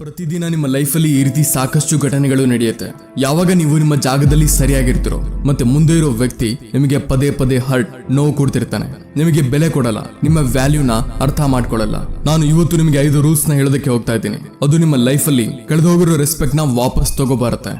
ಪ್ರತಿದಿನ ನಿಮ್ಮ ಲೈಫಲ್ಲಿ ಈ ರೀತಿ ಸಾಕಷ್ಟು ಘಟನೆಗಳು ನಡೆಯುತ್ತೆ. ಯಾವಾಗ ನೀವು ನಿಮ್ಮ ಜಾಗದಲ್ಲಿ ಸರಿಯಾಗಿರ್ತಿರೋ, ಮತ್ತೆ ಮುಂದೆ ಇರೋ ವ್ಯಕ್ತಿ ನಿಮಗೆ ಪದೇ ಪದೇ ಹರ್ಟ್ ನೋವು ಕೊಡ್ತಿರ್ತಾನೆ. ನಿಮಗೆ ಬೆಲೆ ಕೊಡಲ್ಲ, ನಿಮ್ಮ ವ್ಯಾಲ್ಯೂನ ಅರ್ಥ ಮಾಡ್ಕೊಳ್ಳಲ್ಲ. ನಾನು ಇವತ್ತು ನಿಮಗೆ ಐದು ರೂಲ್ಸ್ನ ಹೇಳೋದಕ್ಕೆ ಹೋಗ್ತಾ ಇದ್ದೀನಿ. ಅದು ನಿಮ್ಮ ಲೈಫಲ್ಲಿ ಕಳೆದು ಹೋಗಿರೋ ರೆಸ್ಪೆಕ್ಟ್ನ ವಾಪಸ್ ತಗೋಬರುತ್ತೆ.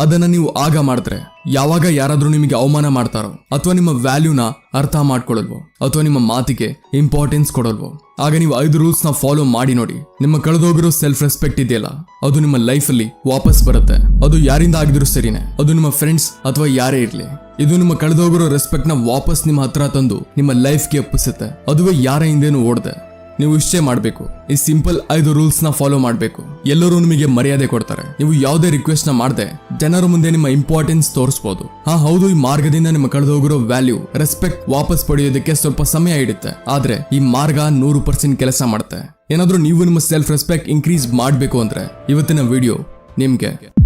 ಅದನ್ನ ನೀವು ಆಗ ಮಾಡಿದ್ರೆ, ಯಾವಾಗ ಯಾರಾದ್ರೂ ನಿಮಗೆ ಅವಮಾನ ಮಾಡ್ತಾರೋ, ಅಥವಾ ನಿಮ್ಮ ವ್ಯಾಲ್ಯೂನ ಅರ್ಥ ಮಾಡ್ಕೊಳ್ಳಲ್ವೋ, ಅಥವಾ ನಿಮ್ಮ ಮಾತಿಗೆ ಇಂಪಾರ್ಟೆನ್ಸ್ ಕೊಡಲ್ವೋ, ಆಗ ನೀವು ಐದು ರೂಲ್ಸ್ನ ಫಾಲೋ ಮಾಡಿ ನೋಡಿ. ನಿಮ್ಮ ಕಳೆದೋಗಿರೋ ಸೆಲ್ಫ್ ರೆಸ್ಪೆಕ್ಟ್ ಇದೆಯಲ್ಲ, ಅದು ನಿಮ್ಮ ಲೈಫಲ್ಲಿ ವಾಪಸ್ ಬರುತ್ತೆ. ಅದು ಯಾರಿಂದ ಆಗಿದ್ರು ಸರಿನೇ, ಅದು ನಿಮ್ಮ ಫ್ರೆಂಡ್ಸ್ ಅಥವಾ ಯಾರೇ ಇರಲಿ. ಇದು ನಿಮ್ಮ ಕಳೆದೋಗಿರೋ ರೆಸ್ಪೆಕ್ಟ್ನ ವಾಪಸ್ ನಿಮ್ಮ ಹತ್ರ ತಂದು ನಿಮ್ಮ ಲೈಫ್ಗೆ ಅಪ್ಪಿಸುತ್ತೆ ಅದುವೇ ಯಾರ ಹಿಂದೇನು ಓಡದೆ. ನೀವು ಇಷ್ಟೇ ಮಾಡಬೇಕು. ಈ ಸಿಂಪಲ್ ಐದು ರೂಲ್ಸ್ನ ಫಾಲೋ ಮಾಡಬೇಕು. ಎಲ್ಲರೂ ನಿಮಗೆ ಮರ್ಯಾದೆ ಕೊಡ್ತಾರೆ. ನೀವು ಯಾವುದೇ ರಿಕ್ವೆಸ್ಟ್ನ ಮಾಡದೆ, ಜನರ ಮುಂದೆ ನಿಮ್ಮ ಇಂಪಾರ್ಟೆನ್ಸ್ ತೋರಿಸಬಹುದು ಹಾ, ಹೌದು, ಈ ಮಾರ್ಗದಿಂದ ನಿಮ್ಮ ಕಳೆದೋಗಿರೋ ವ್ಯಾಲ್ಯೂ ರೆಸ್ಪೆಕ್ಟ್ ವಾಪಸ್ ಪಡೆಯೋದಕ್ಕೆ ಸ್ವಲ್ಪ ಸಮಯ ಹಿಡಿತೆ ಆದ್ರೆ, ಈ ಮಾರ್ಗ ನೂರು ಪರ್ಸೆಂಟ್ ಕೆಲಸ ಮಾಡುತ್ತೆ. ಏನಾದ್ರೂ ನೀವು ನಿಮ್ಮ ಸೆಲ್ಫ್ ರೆಸ್ಪೆಕ್ಟ್ ಇನ್ಕ್ರೀಸ್ ಮಾಡಬೇಕು ಅಂದ್ರೆ, ಇವತ್ತಿನ ವಿಡಿಯೋ ನಿಮ್ಗೆ.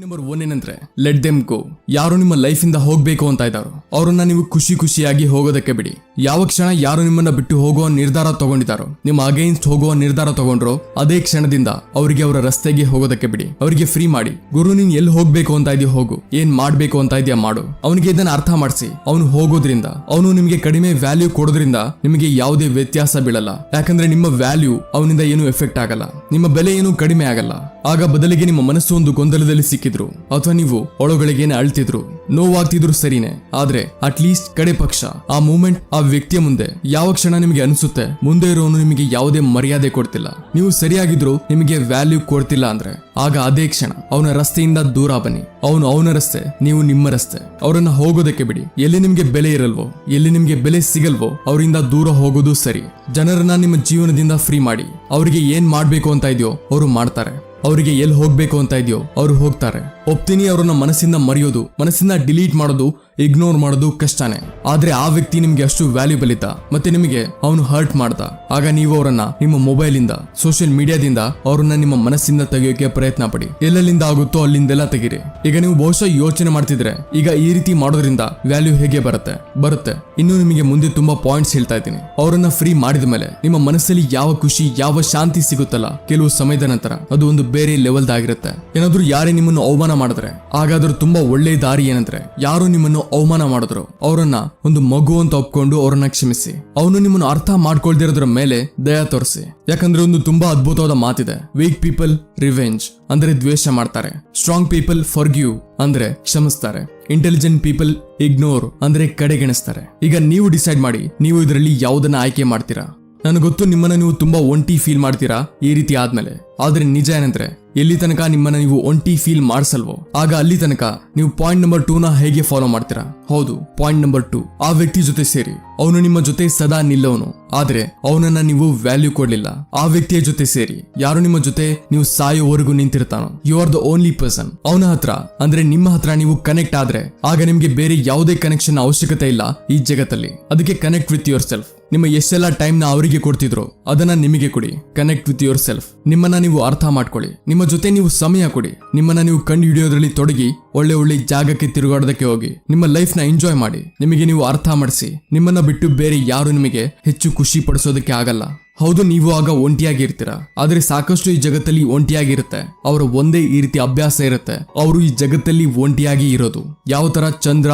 ನಂಬರ್ ಒನ್ ಏನಂದ್ರೆ ಲೆಟ್ ದೆಮ್ ಗೋ ಯಾರು ನಿಮ್ಮ ಲೈಫ್ ಇಂದ ಹೋಗ್ಬೇಕು ಅಂತ ಇದ್ದಾರೋ, ಅವರನ್ನ ನೀವು ಖುಷಿ ಖುಷಿಯಾಗಿ ಹೋಗೋದಕ್ಕೆ ಬಿಡಿ. ಯಾವ ಕ್ಷಣ ಯಾರು ನಿಮ್ಮನ್ನ ಬಿಟ್ಟು ಹೋಗುವ ನಿರ್ಧಾರ ತಗೊಂಡಿದ್ದಾರೋ, ನಿಮ್ಮ ಅಗೇನ್ಸ್ಟ್ ಹೋಗುವ ನಿರ್ಧಾರ ತಗೊಂಡ್ರೋ, ಅದೇ ಕ್ಷಣದಿಂದ ಅವರಿಗೆ ಅವರ ರಸ್ತೆಗೆ ಹೋಗೋದಕ್ಕೆ ಬಿಡಿ. ಅವರಿಗೆ ಫ್ರೀ ಮಾಡಿ, ಗುರು, ನೀನ್ ಎಲ್ಲಿ ಹೋಗ್ಬೇಕು ಅಂತ ಇದೆಯಾ ಹೋಗು. ಏನ್ ಮಾಡ್ಬೇಕು ಅಂತ ಇದೆಯಾ ಮಾಡು. ಅವನಿಗೆ ಇದನ್ನ ಅರ್ಥ ಮಾಡಿಸಿ. ಅವನು ಹೋಗೋದ್ರಿಂದ, ಅವನು ನಿಮಗೆ ಕಡಿಮೆ ವ್ಯಾಲ್ಯೂ ಕೊಡೋದ್ರಿಂದ ನಿಮಗೆ ಯಾವುದೇ ವ್ಯತ್ಯಾಸ ಬೀಳಲ್ಲ. ಯಾಕಂದ್ರೆ ನಿಮ್ಮ ವ್ಯಾಲ್ಯೂ ಅವನಿಂದ ಏನು ಎಫೆಕ್ಟ್ ಆಗಲ್ಲ. ನಿಮ್ಮ ಬೆಲೆ ಏನು ಕಡಿಮೆ ಆಗಲ್ಲ. ಆಗ ಬದಲಿಗೆ ನಿಮ್ಮ ಮನಸ್ಸು ಒಂದು ಗೊಂದಲದಲ್ಲಿ ಸಿಕ್ಕಿದ್ರು, ಅಥವಾ ನೀವು ಒಳಗೊಳಗೇನೆ ಅಳ್ತಿದ್ರು, ನೋವಾಗ್ತಿದ್ರು ಸರಿನೇ. ಆದ್ರೆ ಅಟ್ಲೀಸ್ಟ್ ಕಡೆ ಪಕ್ಷ, ಆ ಮೂಮೆಂಟ್ ಆ ವ್ಯಕ್ತಿಯ ಮುಂದೆ ಯಾವ ಕ್ಷಣ ನಿಮಗೆ ಅನಿಸುತ್ತೆ, ಮುಂದೆ ಇರೋನು ನಿಮಗೆ ಯಾವುದೇ ಮರ್ಯಾದೆ ಕೊಡ್ತಿಲ್ಲ. ನೀವು ಸರಿಯಾಗಿದ್ರು ನಿಮಗೆ ವ್ಯಾಲ್ಯೂ ಕೊಡ್ತಿಲ್ಲ ಅಂದ್ರೆ, ಆಗ ಅದೇ ಕ್ಷಣ, ಅವನ ರಸ್ತೆಯಿಂದ ದೂರ ಬನ್ನಿ. ಅವನು ಅವನ ರಸ್ತೆ, ನೀವು ನಿಮ್ಮ ರಸ್ತೆ. ಅವರನ್ನ ಹೋಗೋದಕ್ಕೆ ಬಿಡಿ. ಎಲ್ಲಿ ನಿಮ್ಗೆ ಬೆಲೆ ಇರಲ್ವೋ, ಎಲ್ಲಿ ನಿಮ್ಗೆ ಬೆಲೆ ಸಿಗಲ್ವೋ, ಅವರಿಂದ ದೂರ ಹೋಗೋದು ಸರಿ. ಜನರನ್ನ ನಿಮ್ಮ ಜೀವನದಿಂದ ಫ್ರೀ ಮಾಡಿ. ಅವರಿಗೆ ಏನ್ ಮಾಡ್ಬೇಕು ಅಂತ ಇದೆಯೋ, ಅವರು ಮಾಡ್ತಾರೆ. ಅವರಿಗೆ ಎಲ್ಲಿ ಹೋಗಬೇಕು ಅಂತ ಇದೆಯೋ ಅವರು ಹೋಗ್ತಾರೆ. ಒಪ್ತೀನಿ ಅವರನ್ನ ಮನಸ್ಸಿಂದ ಮರೆಯೋದು, ಮನಸ್ಸಿಂದ ಡಿಲೀಟ್ ಮಾಡೋದು ಇಗ್ನೋರ್ ಮಾಡೋದು ಕಷ್ಟನೇ. ಆದ್ರೆ ಆ ವ್ಯಕ್ತಿ ನಿಮ್ಗೆ ಅಷ್ಟು ವ್ಯಾಲ್ಯೂಬಲ್ ಇದ್ದ, ಮತ್ತೆ ನಿಮಗೆ ಅವನು ಹರ್ಟ್ ಮಾಡ್ದ. ಆಗ ನೀವು ಅವರನ್ನ ನಿಮ್ಮ ಮೊಬೈಲ್ ಇಂದ ಸೋಷಿಯಲ್ ಮೀಡಿಯಾದಿಂದ ಅವರನ್ನ ನಿಮ್ಮ ಮನಸ್ಸಿಂದ ತೆಗೆಯೋಕೆ ಪ್ರಯತ್ನ ಪಡಿ. ಎಲ್ಲೆಲ್ಲಿಂದ ಆಗುತ್ತೋ ಅಲ್ಲಿಂದೆಲ್ಲ ತೆಗೀರಿ. ಈಗ ನೀವು ಬಹುಶಃ ಯೋಚನೆ ಮಾಡ್ತಿದ್ರೆ, ಈಗ ಈ ರೀತಿ ಮಾಡೋದ್ರಿಂದ ವ್ಯಾಲ್ಯೂ ಹೇಗೆ ಬರುತ್ತೆ? ಬರುತ್ತೆ. ಇನ್ನು ನಿಮಗೆ ಮುಂದೆ ತುಂಬಾ ಪಾಯಿಂಟ್ಸ್ ಹೇಳ್ತಾ ಇದ್ದೀನಿ. ಅವರನ್ನ ಫ್ರೀ ಮಾಡಿದ ಮೇಲೆ ನಿಮ್ಮ ಮನಸ್ಸಲ್ಲಿ ಯಾವ ಖುಷಿ, ಯಾವ ಶಾಂತಿ ಸಿಗುತ್ತಲ್ಲ? ಕೆಲವು ಸಮಯದ ನಂತರ ಅದು ಒಂದು ಬೇರೆ ಲೆವೆಲ್ದಾಗಿರುತ್ತೆ ಏನಾದ್ರೂ ಯಾರೇ ನಿಮ್ಮನ್ನು ಅವಮಾನ ಮಾಡಿದ್ರೆ? ಹಾಗಾದ್ರೂ ತುಂಬಾ ಒಳ್ಳೆ ದಾರಿ ಏನಂದ್ರೆ, ಯಾರು ನಿಮ್ಮನ್ನು ಅವಮಾನ ಮಾಡಿದ್ರು. ಅವರನ್ನ ಒಂದು ಮಗು ಅಂತ ಒಪ್ಕೊಂಡು ಅವ್ರನ್ನ ಕ್ಷಮಿಸಿ. ಅವನು ನಿಮ್ಮನ್ನು ಅರ್ಥ ಮಾಡ್ಕೊಳ್ದಿರೋದ್ರ ಮೇಲೆ ದಯ ತೋರಿಸಿ. ಯಾಕಂದ್ರೆ ಒಂದು ತುಂಬಾ ಅದ್ಭುತವಾದ ಮಾತಿದೆ. ವೀಕ್ ಪೀಪಲ್ ರಿವೆಂಜ್ ಅಂದ್ರೆ ದ್ವೇಷ ಮಾಡ್ತಾರೆ. ಸ್ಟ್ರಾಂಗ್ ಪೀಪಲ್ ಫರ್ಗ್ಯೂ ಅಂದ್ರೆ ಕ್ಷಮಿಸ್ತಾರೆ. ಇಂಟೆಲಿಜೆಂಟ್ ಪೀಪಲ್ ಇಗ್ನೋರ್ ಅಂದ್ರೆ ಕಡೆಗಣಿಸ್ತಾರೆ. ಈಗ ನೀವು ಡಿಸೈಡ್ ಮಾಡಿ, ನೀವು ಇದರಲ್ಲಿ ಯಾವುದನ್ನ ಆಯ್ಕೆ ಮಾಡ್ತೀರಾ? ನನಗೆ ಗೊತ್ತು ನಿಮ್ಮನ್ನ ನೀವು ತುಂಬಾ ಒಂಟಿ ಫೀಲ್ ಮಾಡ್ತೀರಾ ಈ ರೀತಿ ಆದ್ಮೇಲೆ. ಆದ್ರೆ ನಿಜ ಏನಂದ್ರೆ, ಎಲ್ಲಿ ತನಕ ನಿಮ್ಮನ್ನ ನೀವು ಒಂಟಿ ಫೀಲ್ ಮಾಡಿಸಲ್ವೋ, ಆಗ ಅಲ್ಲಿ ತನಕ ನೀವು ಪಾಯಿಂಟ್ ನಂಬರ್ ಟೂ ನ ಹೇಗೆ ಫಾಲೋ ಮಾಡ್ತೀರಾ? ಹೌದು, ಪಾಯಿಂಟ್ ನಂಬರ್ ಟೂ, ಆ ವ್ಯಕ್ತಿ ಜೊತೆ ಸೇರಿ. ಅವನು ನಿಮ್ಮ ಜೊತೆ ಸದಾ ನಿಲ್ಲವನು ಆದ್ರೆ ಅವನನ್ನ ನೀವು ವ್ಯಾಲ್ಯೂ ಕೊಡ್ಲಿಲ್ಲ. ಆ ವ್ಯಕ್ತಿಯ ಜೊತೆ ಸೇರಿ. ಯಾರು ನಿಮ್ಮ ಜೊತೆ ನೀವು ಸಾಯೋವರೆಗೂ ನಿಂತಿರ್ತಾನೋ you are the only person ಅವನ ಹತ್ರ, ಅಂದ್ರೆ ನಿಮ್ಮ ಹತ್ರ ನೀವು ಕನೆಕ್ಟ್ ಆದ್ರೆ, ಆಗ ನಿಮ್ಗೆ ಬೇರೆ ಯಾವುದೇ ಕನೆಕ್ಷನ್ ಅವಶ್ಯಕತೆ ಇಲ್ಲ ಈ ಜಗತ್ತಲ್ಲಿ. ಅದಕ್ಕೆ ಕನೆಕ್ಟ್ ವಿತ್ ಯುವರ್ ಸೆಲ್ಫ್ ನಿಮ್ಮ ಎಷ್ಟೆಲ್ಲ ಟೈಮ್ನ ಅವರಿಗೆ ಕೊಡ್ತಿದ್ರು ಅದನ್ನ ನಿಮಗೆ ಕೊಡಿ. ಕನೆಕ್ಟ್ ವಿತ್ ಯುವರ್ ಸೆಲ್ಫ್ ನಿಮ್ಮನ್ನ ನೀವು ಅರ್ಥ ಮಾಡ್ಕೊಳ್ಳಿ. ನಿಮ್ಮ ಜೊತೆ ನೀವು ಸಮಯ ಕೊಡಿ. ನಿಮ್ಮನ್ನ ನೀವು ಕಂಡು ಹಿಡಿಯೋದ್ರಲ್ಲಿ ತೊಡಗಿ, ಒಳ್ಳೆ ಒಳ್ಳೆ ಜಾಗಕ್ಕೆ ತಿರುಗಾಡೋದಕ್ಕೆ ಹೋಗಿ. ನಿಮ್ಮ ಲೈಫ್ನ ಎಂಜಾಯ್ ಮಾಡಿ. ನಿಮಗೆ ನೀವು ಅರ್ಥ ಮಾಡಿಸಿ. ನಿಮ್ಮನ್ನ ಬಿಟ್ಟು ಬೇರೆ ಯಾರು ನಿಮಗೆ ಹೆಚ್ಚು ಖುಷಿ ಪಡಿಸೋದಕ್ಕೆ ಆಗಲ್ಲ. ಹೌದು, ನೀವು ಆಗ ಒಂಟಿಯಾಗಿ ಇರ್ತೀರಾ ಆದ್ರೆ ಸಾಕಷ್ಟು ಈ ಜಗತ್ತಲ್ಲಿ ಒಂಟಿಯಾಗಿರುತ್ತೆ. ಅವರ ಒಂದೇ ಈ ರೀತಿ ಅಭ್ಯಾಸ ಇರುತ್ತೆ. ಅವರು ಈ ಜಗತ್ತಲ್ಲಿ ಒಂಟಿಯಾಗಿ ಇರೋದು. ಯಾವ ತರ? ಚಂದ್ರ,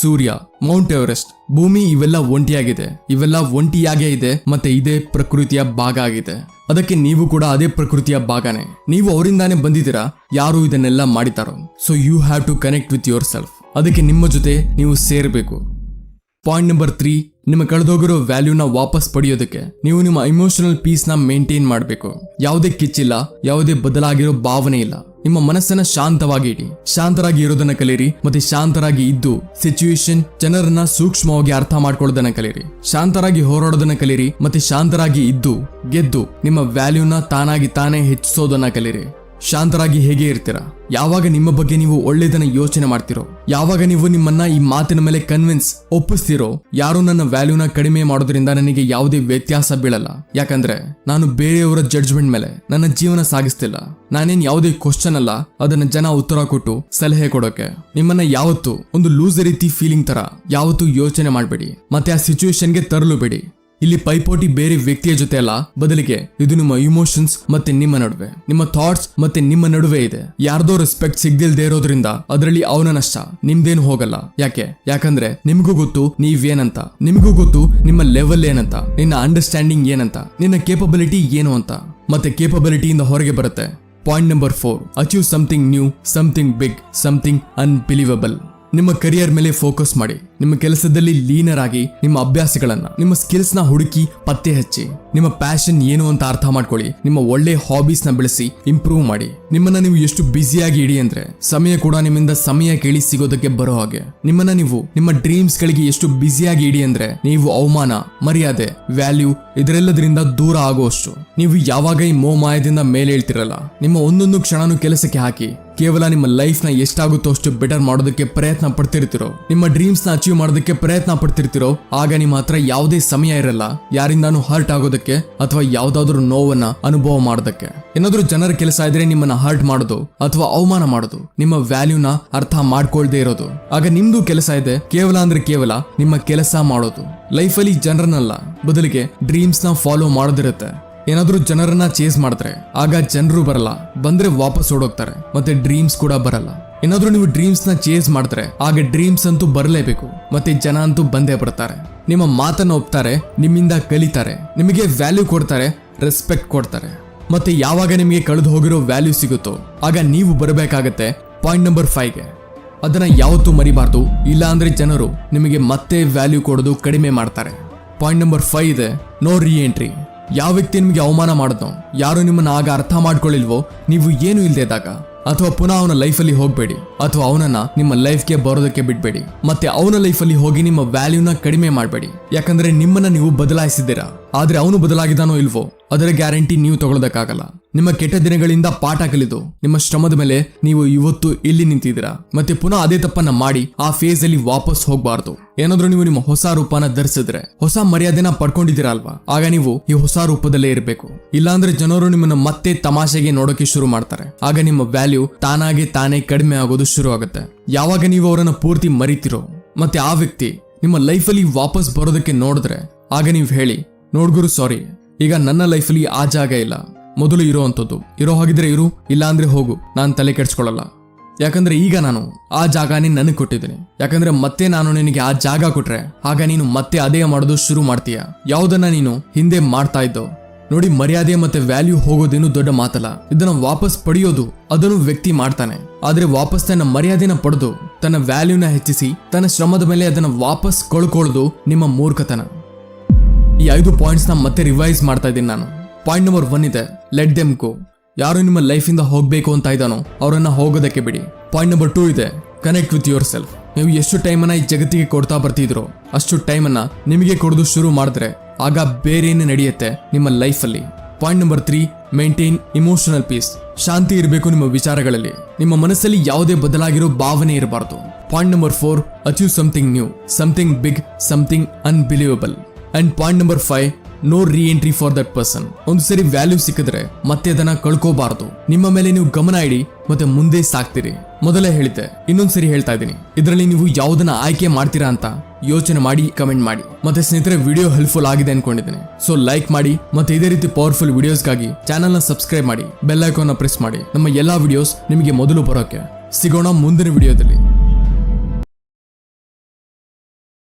ಸೂರ್ಯ, ಮೌಂಟ್ ಎವರೆಸ್ಟ್. ಭೂಮಿ ಇವೆಲ್ಲ ಒಂಟಿಯಾಗಿದೆ. ಇವೆಲ್ಲ ಒಂಟಿಯಾಗೇ ಇದೆ, ಮತ್ತೆ ಇದೇ ಪ್ರಕೃತಿಯ ಭಾಗ ಆಗಿದೆ. ಅದಕ್ಕೆ ನೀವು ಕೂಡ ಅದೇ ಪ್ರಕೃತಿಯ ಭಾಗನೇ. ನೀವು ಅವರಿಂದಾನೇ ಬಂದಿದ್ದೀರಾ? ಯಾರು ಇದನ್ನೆಲ್ಲ ಮಾಡಿತಾರೋ so you have to connect with yourself ಅದಕ್ಕೆ ನಿಮ್ಮ ಜೊತೆ ನೀವು ಸೇರಬೇಕು. ಪಾಯಿಂಟ್ ನಂಬರ್ ತ್ರೀ ನಿಮ್ಮ ಕಳೆದೋಗಿರೋ ವ್ಯಾಲ್ಯೂನ ವಾಪಸ್ ಪಡೆಯೋದಕ್ಕೆ ನೀವು ನಿಮ್ಮ ಇಮೋಷನಲ್ ಪೀಸ್ನ ಮೇಂಟೈನ್ ಮಾಡಬೇಕು. ಯಾವುದೇ ಕಿಚ್ಚಿಲ್ಲ, ಯಾವುದೇ ಬದಲಾಗಿರೋ ಭಾವನೆ ಇಲ್ಲ. ನಿಮ್ಮ ಮನಸ್ಸನ್ನ ಶಾಂತವಾಗಿ ಇಡಿ. ಶಾಂತರಾಗಿ ಇರೋದನ್ನ ಕಲಿಯಿರಿ ಮತ್ತೆ ಶಾಂತರಾಗಿ ಇದ್ದು ಸಿಚುವೇಶನ್ ಜನರನ್ನ ಸೂಕ್ಷ್ಮವಾಗಿ ಅರ್ಥ ಮಾಡ್ಕೊಳ್ಳೋದನ್ನ ಕಲೀರಿ. ಶಾಂತರಾಗಿ ಹೋರಾಡೋದನ್ನ ಕಲೀರಿ, ಮತ್ತೆ ಶಾಂತರಾಗಿ ಇದ್ದು, ಗೆದ್ದು, ನಿಮ್ಮ ವ್ಯಾಲ್ಯೂನ ತಾನಾಗಿ ತಾನೇ ಹೆಚ್ಚಿಸೋದನ್ನ ಕಲೀರಿ. ಶಾಂತರಾಗಿ ಹೇಗೆ ಇರ್ತೀರಾ? ಯಾವಾಗ ನಿಮ್ಮ ಬಗ್ಗೆ ನೀವು ಒಳ್ಳೇದನ್ನ ಯೋಚನೆ ಮಾಡ್ತಿರೋ? ಯಾವಾಗ ನೀವು ನಿಮ್ಮನ್ನ ಈ ಮಾತಿನ ಮೇಲೆ ಕನ್ವಿನ್ಸ್ ಒಪ್ಪಿಸ್ತಿರೋ? ಯಾರು ನನ್ನ ವ್ಯಾಲ್ಯೂನ ಕಡಿಮೆ ಮಾಡೋದ್ರಿಂದ ನನಗೆ ಯಾವುದೇ ವ್ಯತ್ಯಾಸ ಬೀಳಲ್ಲ. ಯಾಕಂದ್ರೆ ನಾನು ಬೇರೆಯವರ ಜಡ್ಜ್ಮೆಂಟ್ ಮೇಲೆ ನನ್ನ ಜೀವನ ಸಾಗಿಸ್ತಿಲ್ಲ. ನಾನೇನ್ ಯಾವುದೇ ಕ್ವಶನ್ ಅಲ್ಲ, ಅದನ್ನ ಜನ ಉತ್ತರ ಕೊಟ್ಟು ಸಲಹೆ ಕೊಡೋಕೆ. ನಿಮ್ಮನ್ನ ಯಾವತ್ತು ಒಂದು ಲೂಸ್ ರೀತಿ ಫೀಲಿಂಗ್ ತರ ಯಾವತ್ತೂ ಯೋಚನೆ ಮಾಡಬೇಡಿ. ಮತ್ತೆ ಆ ಸಿಚುವೇಶನ್ಗೆ ತರಲು ಬೇಡಿ ಇಲ್ಲಿ ಪೈಪೋಟಿ ಬೇರೆ ವ್ಯಕ್ತಿಯ ಜೊತೆ ಅಲ್ಲ. ಬದಲಿಗೆ ಇದು ನಿಮ್ಮ ಇಮೋಷನ್ಸ್ ಮತ್ತೆ ನಿಮ್ಮ ನಡುವೆ. ನಿಮ್ಮ ಥಾಟ್ಸ್ ಮತ್ತೆ ನಿಮ್ಮ ನಡುವೆ ಇದೆ. ಯಾರ್ದೋ ರೆಸ್ಪೆಕ್ಟ್ ಸಿಗ್ದಿಲ್ದೇ ಇರೋದ್ರಿಂದ ಅದರಲ್ಲಿ ಅವನ ನಷ್ಟ. ನಿಮ್ದೇನು ಹೋಗಲ್ಲ. ಯಾಕೆ? ಯಾಕಂದ್ರೆ ನಿಮ್ಗೂ ಗೊತ್ತು ನೀವೇನಂತ. ನಿಮ್ಗೂ ಗೊತ್ತು ನಿಮ್ಮ ಲೆವೆಲ್ ಏನಂತ. ನಿನ್ನ ಅಂಡರ್ಸ್ಟ್ಯಾಂಡಿಂಗ್ ಏನಂತ. ನಿನ್ನ ಕೇಪಬಿಲಿಟಿ ಏನು ಅಂತ. ಮತ್ತೆ ಕೇಪಬಿಲಿಟಿಯಿಂದ ಹೊರಗೆ ಬರುತ್ತೆ. Point number four achieve something new something big something unbelievable ನಿಮ್ಮ ಕರಿಯರ್ ಮೇಲೆ ಫೋಕಸ್ ಮಾಡಿ, ನಿಮ್ಮ ಕೆಲಸದಲ್ಲಿ ಲೀನರ್ ಆಗಿ, ನಿಮ್ಮ ಅಭ್ಯಾಸಗಳನ್ನ, ನಿಮ್ಮ ಸ್ಕಿಲ್ಸ್ನ ಹುಡುಕಿ ಪತ್ತೆ ಹಚ್ಚಿ, ನಿಮ್ಮ ಪ್ಯಾಷನ್ ಏನು ಅಂತ ಅರ್ಥ ಮಾಡ್ಕೊಳ್ಳಿ, ನಿಮ್ಮ ಒಳ್ಳೆ ಹಾಬೀಸ್ನ ಬೆಳೆಸಿ ಇಂಪ್ರೂವ್ ಮಾಡಿ. ನಿಮ್ಮನ್ನ ನೀವು ಎಷ್ಟು ಬ್ಯುಸಿಯಾಗಿ ಇಡಿ ಅಂದ್ರೆ, ಸಮಯ ಕೂಡ ನಿಮ್ಮಿಂದ ಸಮಯ ಕೇಳಿ ಸಿಗೋದಕ್ಕೆ ಬರೋ ಹಾಗೆ. ನಿಮ್ಮನ್ನ ನೀವು, ನಿಮ್ಮ ಡ್ರೀಮ್ಸ್ ಗಳಿಗೆ ಎಷ್ಟು ಬ್ಯುಸಿಯಾಗಿ ಇಡಿ ಅಂದ್ರೆ, ನೀವು ಅವಮಾನ, ಮರ್ಯಾದೆ ವ್ಯಾಲ್ಯೂ ಇದರೆಲ್ಲದರಿಂದ ದೂರ ಆಗುವಷ್ಟು. ನೀವು ಯಾವಾಗ ಈ ಮೋಮಾಯದಿಂದ ಮೇಲೆ ಹೇಳ್ತಿರಲ್ಲ ನಿಮ್ಮ ಒಂದೊಂದು ಕ್ಷಣನೂ ಕೆಲಸಕ್ಕೆ ಹಾಕಿ ಕೇವಲ ನಿಮ್ಮ ಲೈಫ್ನ ಎಷ್ಟಾಗುತ್ತೋ ಅಷ್ಟು ಬೆಟರ್ ಮಾಡೋದಕ್ಕೆ ಪ್ರಯತ್ನ ಪಡ್ತಿರ್ತಿರೋ, ನಿಮ್ಮ ಡ್ರೀಮ್ಸ್ನ ಅಚೀವ್ ಮಾಡೋದಕ್ಕೆ ಪ್ರಯತ್ನ ಪಡ್ತಿರ್ತಿರೋ, ಆಗ ನಿಮ್ಮ ಹತ್ರ ಯಾವುದೇ ಸಮಯ ಇರಲ್ಲ. ಯಾರಿಂದಾನು ಹರ್ಟ್ ಆಗೋದಕ್ಕೆ ಅಥವಾ ಯಾವ್ದಾದ್ರು ನೋವನ್ನ ಅನುಭವ ಮಾಡೋದಕ್ಕೆ. ಏನಾದ್ರೂ ಜನರ ಕೆಲಸ ಇದ್ರೆ ನಿಮ್ಮನ್ನ ಹರ್ಟ್ ಮಾಡೋದು ಅಥವಾ ಅವಮಾನ ಮಾಡೋದು, ನಿಮ್ಮ ವ್ಯಾಲ್ಯೂನ ಅರ್ಥ ಮಾಡ್ಕೊಳ್ದೇ ಇರೋದು. ಆಗ ನಿಮ್ದು ಕೆಲಸ ಇದೆ, ಕೇವಲ ಅಂದ್ರೆ ಕೇವಲ ನಿಮ್ಮ ಕೆಲಸ ಮಾಡೋದು. ಲೈಫಲ್ಲಿ ಜನರನ್ನಲ್ಲ, ಬದಲಿಗೆ ಡ್ರೀಮ್ಸ್ನ ಫಾಲೋ ಮಾಡೋದಿರುತ್ತೆ. ಏನಾದ್ರೂ ಜನರನ್ನ ಚೇಸ್ ಮಾಡಿದ್ರೆ, ಆಗ ಜನರು ಬರಲ್ಲ, ಬಂದ್ರೆ ವಾಪಸ್ ಓಡೋಗ್ತಾರೆ, ಮತ್ತೆ ಡ್ರೀಮ್ಸ್ ಕೂಡ ಬರಲ್ಲ. ಏನಾದ್ರೂ ನೀವು ಡ್ರೀಮ್ಸ್ನ ಚೇಸ್ ಮಾಡಿದ್ರೆ, ಆಗ ಡ್ರೀಮ್ಸ್ ಅಂತೂ ಬರಲೇಬೇಕು, ಮತ್ತೆ ಜನ ಅಂತೂ ಬಂದೇ ಬರ್ತಾರೆ. ನಿಮ್ಮ ಮಾತನ್ನ ಒಪ್ತಾರೆ, ನಿಮ್ಮಿಂದ ಕಲಿತಾರೆ, ನಿಮಗೆ ವ್ಯಾಲ್ಯೂ ಕೊಡ್ತಾರೆ ರೆಸ್ಪೆಕ್ಟ್ ಕೊಡ್ತಾರೆ. ಮತ್ತೆ ಯಾವಾಗ ನಿಮಗೆ ಕಳೆದು ಹೋಗಿರೋ ವ್ಯಾಲ್ಯೂ ಸಿಗುತ್ತೋ, ಆಗ ನೀವು ಬರಬೇಕಾಗತ್ತೆ ಪಾಯಿಂಟ್ ನಂಬರ್ ಫೈವ್ಗೆ ಅದನ್ನ ಯಾವತ್ತೂ ಮರಿಬಾರ್ದು, ಇಲ್ಲ ಅಂದ್ರೆ ಜನರು ನಿಮಗೆ ಮತ್ತೆ ವ್ಯಾಲ್ಯೂ ಕೊಡೋದು ಕಡಿಮೆ ಮಾಡ್ತಾರೆ. ಪಾಯಿಂಟ್ ನಂಬರ್ ಫೈವ್ ಇದೆ ನೋ ರೀ ಎಂಟ್ರಿ ಯಾವ ವ್ಯಕ್ತಿ ನಿಮಗೆ ಅವಮಾನ ಮಾಡಿದ್ನೋ ಯಾರು ನಿಮ್ಮನ್ನ ಆಗ ಅರ್ಥ ಮಾಡ್ಕೊಳ್ಳಿಲ್ವೋ, ನೀವು ಏನು ಇಲ್ಲದೆ ಇದ್ದಾಗ, ಅಥವಾ ಪುನಃ ಅವನ ಲೈಫಲ್ಲಿ ಹೋಗಬೇಡಿ, ಅಥವಾ ಅವನನ್ನ ನಿಮ್ಮ ಲೈಫ್ಗೆ ಬರೋದಕ್ಕೆ ಬಿಡಬೇಡಿ, ಮತ್ತೆ ಅವನ ಲೈಫಲ್ಲಿ ಹೋಗಿ ನಿಮ್ಮ ವ್ಯಾಲ್ಯೂನ ಕಡಿಮೆ ಮಾಡಬೇಡಿ, ಯಾಕಂದ್ರೆ ನಿಮ್ಮನ್ನ ನೀವು ಬದಲಾಯಿಸಿದ್ದೀರಾ? ಆದ್ರೆ ಅವನು ಬದಲಾಗಿದ್ದಾನೋ ಇಲ್ವೋ? ಅದರ ಗ್ಯಾರಂಟಿ ನೀವು ತಗೊಳ್ಳೋದಕ್ಕಾಗಲ್ಲ. ನಿಮ್ಮ ಕೆಟ್ಟ ದಿನಗಳಿಂದ ಪಾಠ ಕಲಿದು, ನಿಮ್ಮ ಶ್ರಮದ ಮೇಲೆ ನೀವು ಇವತ್ತು ಇಲ್ಲಿ ನಿಂತಿದ್ದೀರಾ? ಮತ್ತೆ ಪುನಃ ಅದೇ ತಪ್ಪನ್ನ ಮಾಡಿ ಆ ಫೇಸ್ ಅಲ್ಲಿ ವಾಪಸ್ ಹೋಗ್ಬಾರ್ದು. ಏನಾದ್ರೂ ನೀವು ನಿಮ್ಮ ಹೊಸ ರೂಪನ ಧರಿಸಿದ್ರೆ, ಹೊಸ ಮರ್ಯಾದೆನ ಪಡ್ಕೊಂಡಿದ್ದೀರಾ ಅಲ್ವಾ? ಆಗ ನೀವು ಈ ಹೊಸ ರೂಪದಲ್ಲೇ ಇರಬೇಕು. ಇಲ್ಲಾಂದ್ರೆ ಜನರು ನಿಮ್ಮನ್ನ ಮತ್ತೆ ತಮಾಷೆಗೆ ನೋಡೋಕೆ ಶುರು ಮಾಡ್ತಾರೆ. ಆಗ ನಿಮ್ಮ ವ್ಯಾಲ್ಯೂ ತಾನಾಗೆ ತಾನೇ ಕಡಿಮೆ ಆಗೋದು ಶುರು ಆಗುತ್ತೆ. ಯಾವಾಗ ನೀವು ಅವರನ್ನ ಪೂರ್ತಿ ಮರಿತಿರೋ, ಮತ್ತೆ ಆ ವ್ಯಕ್ತಿ ನಿಮ್ಮ ಲೈಫಲ್ಲಿ ವಾಪಸ್ ಬರೋದಕ್ಕೆ ನೋಡಿದ್ರೆ, ಆಗ ನೀವು ಹೇಳಿ ನೋಡ್ಗುರು ಸಾರಿ ಈಗ ನನ್ನ ಲೈಫಲ್ಲಿ ಆ ಜಾಗ ಇಲ್ಲ. ಮೊದಲು ಇರೋ ಅಂಥದ್ದು. ಇರೋ ಹಾಗಿದ್ರೆ ಇರು, ಇಲ್ಲ ಅಂದ್ರೆ ಹೋಗು. ನಾನು ತಲೆ ಕೆಡ್ಸ್ಕೊಳ್ಳಲ್ಲ. ಯಾಕಂದ್ರೆ ಈಗ ನಾನು ಆ ಜಾಗನೇ ನನಗೆ ಕೊಟ್ಟಿದ್ದೀನಿ. ಯಾಕಂದ್ರೆ ಮತ್ತೆ ನಾನು ನಿನಗೆ ಆ ಜಾಗ ಕೊಟ್ರೆ, ಆಗ ನೀನು ಮತ್ತೆ ಅದೇ ಮಾಡೋದು ಶುರು ಮಾಡ್ತೀಯ? ಯಾವುದನ್ನ ನೀನು ಹಿಂದೆ ಮಾಡ್ತಾ ಇದ್ದೋ? ನೋಡಿ, ಮರ್ಯಾದೆ ಮತ್ತೆ ವ್ಯಾಲ್ಯೂ ಹೋಗೋದೇನು ದೊಡ್ಡ ಮಾತಲ್ಲ. ಇದನ್ನ ವಾಪಸ್ ಪಡೆಯೋದು, ಅದನ್ನು ವ್ಯಕ್ತಿ ಮಾಡ್ತಾನೆ. ಆದ್ರೆ ವಾಪಸ್ ತನ್ನ ಮರ್ಯಾದೆನ ಪಡೆದು, ತನ್ನ ವ್ಯಾಲ್ಯೂನ ಹೆಚ್ಚಿಸಿ, ತನ್ನ ಶ್ರಮದ ಮೇಲೆ ಅದನ್ನ ವಾಪಸ್ ಕಳ್ಕೊಳ್ಳೋದು ನಿಮ್ಮ ಮೂರ್ಖತನ. ಈ ಐದು ಪಾಯಿಂಟ್ಸ್ನ ಮತ್ತೆ ರಿವೈಸ್ ಮಾಡ್ತಾ ಇದ್ದೀನಿ ನಾನು. ಪಾಯಿಂಟ್ ನಂಬರ್ ಒನ್ ಇದೆ ಲೆಟ್ ದೆಮ್ ಗೋ ಯಾರು ನಿಮ್ಮ ಲೈಫಿಂದ ಹೋಗಬೇಕು ಅಂತ ಇದ್ದಾನೋ ಅವರನ್ನ ಹೋಗೋದಕ್ಕೆ ಬಿಡಿ. ಪಾಯಿಂಟ್ ನಂಬರ್ ಟೂ ಇದೆ ಕನೆಕ್ಟ್ ವಿತ್ ಯುವರ್ ಸೆಲ್ಫ್ ನೀವು ಎಷ್ಟು ಟೈಮನ್ನ ಈ ಜಗತ್ತಿಗೆ ಕೊಡ್ತಾ ಬರ್ತಿದ್ರೋ ಅಷ್ಟು ಟೈಮನ್ನ ನಿಮಗೆ ಕೊಡೋದು ಶುರು ಮಾಡಿದ್ರೆ ಆಗ ಬೇರೇನೇ ನಡೆಯುತ್ತೆ ನಿಮ್ಮ ಲೈಫಲ್ಲಿ point number three maintain emotional peace ಶಾಂತಿ ಇರಬೇಕು ನಿಮ್ಮ ವಿಚಾರಗಳಲ್ಲಿ. ನಿಮ್ಮ ಮನಸ್ಸಲ್ಲಿ ಯಾವುದೇ ಬದಲಾಗಿರೋ ಭಾವನೆ ಇರಬಾರ್ದು. Point number four achieve something new something big something unbelievable and point number five no re entry for that person ಒಂದು ಸರಿ ವ್ಯಾಲ್ಯೂ ಸಿಕ್ಕಿದ್ರೆ ಮತ್ತೆ ಅದನ್ನ ಕಳ್ಕೋಬಾರದು. ನಿಮ್ಮ ಮೇಲೆ ನೀವು ಗಮನ ಇಡಿ, ಮತ್ತೆ ಮುಂದೆ ಸಾಕ್ತಿರಿ. ಮೊದಲೇ ಹೇಳಿದ್ದೆ ಇನ್ನೊಂದ್ಸರಿ ಹೇಳ್ತಾ ಇದ್ದೀನಿ. ಇದರಲ್ಲಿ ನೀವು ಯಾವುದನ್ನ ಆಯ್ಕೆ ಮಾಡ್ತೀರಾ ಅಂತ ಯೋಚನೆ ಮಾಡಿ ಕಮೆಂಟ್ ಮಾಡಿ. ಮತ್ತೆ ಸ್ನೇಹಿತರೆ ವಿಡಿಯೋ ಹೆಲ್ಪ್ಫುಲ್ ಆಗಿದೆ ಅನ್ಕೊಂಡಿದ್ದೀನಿ. ಸೊ ಲೈಕ್ ಮಾಡಿ, ಮತ್ತೆ ಇದೇ ರೀತಿ ಪವರ್ಫುಲ್ ವಿಡಿಯೋಸ್ಗಾಗಿ ಚಾನಲ್ನ ಸಬ್ಸ್ಕ್ರೈಬ್ ಮಾಡಿ ಬೆಲ್ ಐಕಾನ್ ಪ್ರೆಸ್ ಮಾಡಿ. ನಮ್ಮ ಎಲ್ಲಾ ವಿಡಿಯೋಸ್ ನಿಮಗೆ ಮೊದಲು ಬರೋಕೆ ಸಿಗೋಣ ಮುಂದಿನ ವಿಡಿಯೋದಲ್ಲಿ